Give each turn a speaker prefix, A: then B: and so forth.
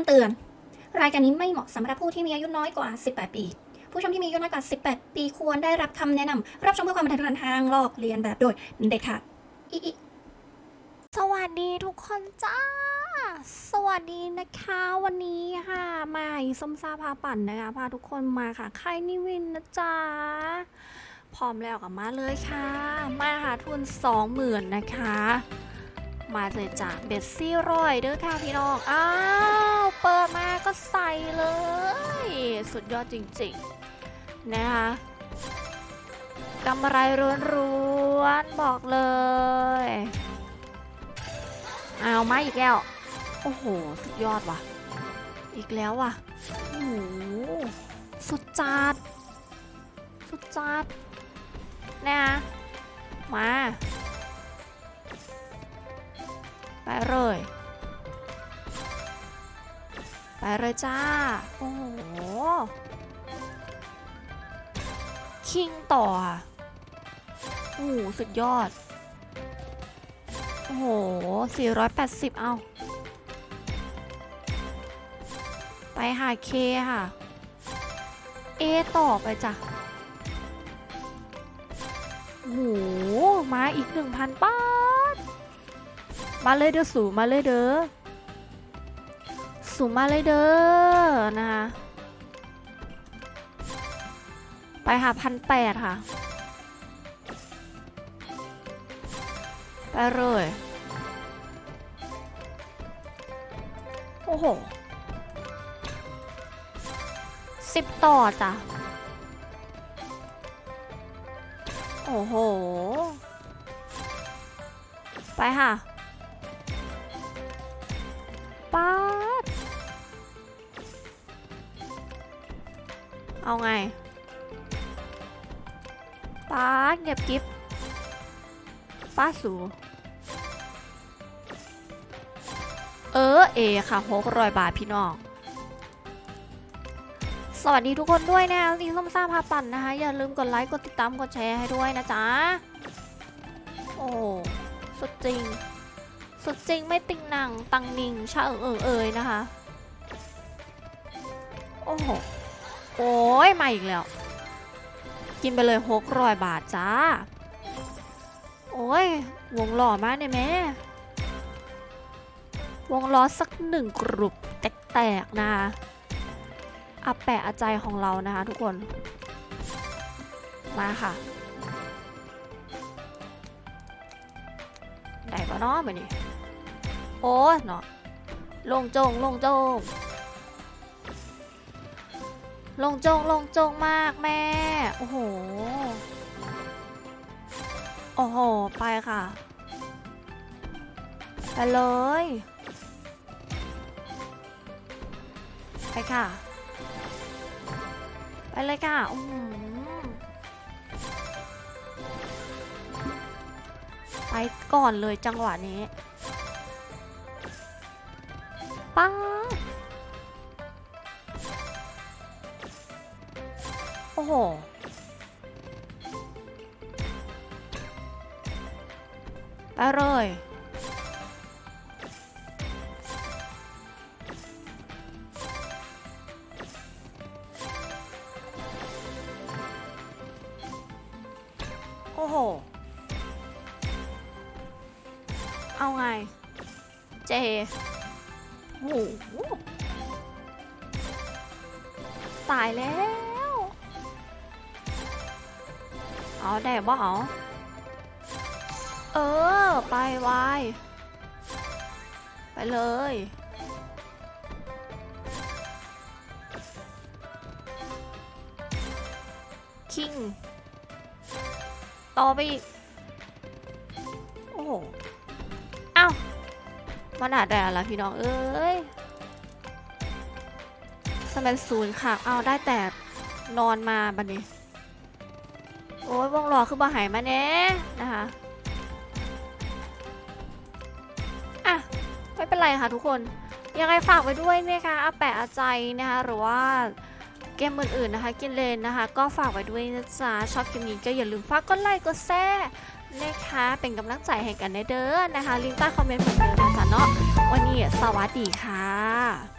A: ำเตือน รายการนี้ไม่เหมาะสำหรับผู้ที่มีอายุน้อยกว่า 18 ปี ผู้ชมที่มีอายุน้อยกว่า 18 ปีควรได้รับคำแนะนำรับชมเพื่อความบันเทิงทางลอกเลียนแบบโดยเด็ดขาดอิอิ
B: สวัสดีทุกคนจ้า สวัสดีนะคะวันนี้ค่ะมาอีส้มซาพาปั่นนะคะพาทุกคนมาค่ะใค่ายนิวินนะจ๊ะพร้อมแล้วกับมาเลยค่ะ มาค่ะทุนสองหมื่นนะคะ มาเลยจากเบสซี่รอยเด้อค่ะพี่น้อง อ้าว เปิดมาก็ใส่เลย สุดยอดจริงๆ นะคะกำไรร้วนๆ บอกเลยเอามาอีกแล้ว โอ้โห สุดยอดว่ะ อีกแล้วว่ะ โอ้โห สุดจัด สุดจัดนะมา ไปเลย ไปเลยจ้า โอ้โห คิงต่อโอ้โหสุดยอด โอ้โห 480 เอาไปหาเคค่ะ เอต่อไปจ้ะโอ้โหมาอีก 1,000บา มาเลยเด้อสูมาเลยเด้อสูมาเลยเด้อนะคะไปหาพันแปดค่ะ ไปเลย โอ้โหสิบต่อจ้ะ โอ้โห ไปค่ะ ป๊าดเอาไงป๊าดเงียบกิ๊บป้าสูเออเอค่ะหกรอยบาทพี่น้อง สวัสดีทุกคนด้วยนะลิงส้มซ่าพาปั่นนะคะ อย่าลืมกดไลค์ กดติดตาม กดแชร์ให้ด้วยนะจ๊ะ โอ้ สุดจริง สุดจริงไม่ติงหนังตังนิงชาเอิงเอิงเอยนะคะ โอ้โห โอ้ยมาอีกแล้ว กินไปเลยหกร้อยบาทจ้า โอ้ย วงหล่อมากเนี่ยแม่วงล้อสักหนึ่งกรุบแตกๆนะคะอาแปะอาใจของเรานะคะทุกคน มาค่ะ ได้ปะเนาะแบบนี้ โอ้เนาะลงจงลงจง ลงจงลงจงมากแม่ โอ้โห โอ้โห ไปค่ะ ไปเลย ไปค่ะ ไปเลยค่ะอือหือไปก่อนเลยจังหวะนี้ ป้าดโอ้โหไปเลย โอ้โหตายแล้ว เอาได้บ่เอาเออ ไปไวไปเลย คิง ต่อไปอีก โอ้โห มันอาจได้อะไรพี่น้องเอ้ยสมัยศูนย์ค่ะ เอาได้แต่นอนมาบันนี้ โอ้ยวงรอคือบ่หายมาแน่นะคะอะไม่เป็นไรค่ะทุกคน ยังไงฝากไว้ด้วยนะคะอาแปะอาใจนะคะหรือว่าเกมอื่นๆนะคะ กินเลนนะคะ ก็ฝากไว้ด้วยนะจ๊ะชอบคลิปนี้ก็อย่าลืมฝากกดไลค์กดแชร์ นะคะ เป็นกำลังใจให้กันได้เด้อนะคะ ลิงก์ใต้คอมเมนต์เหมือนเดิมนะจ๊ะเนาะวันนี้สวัสดีค่ะ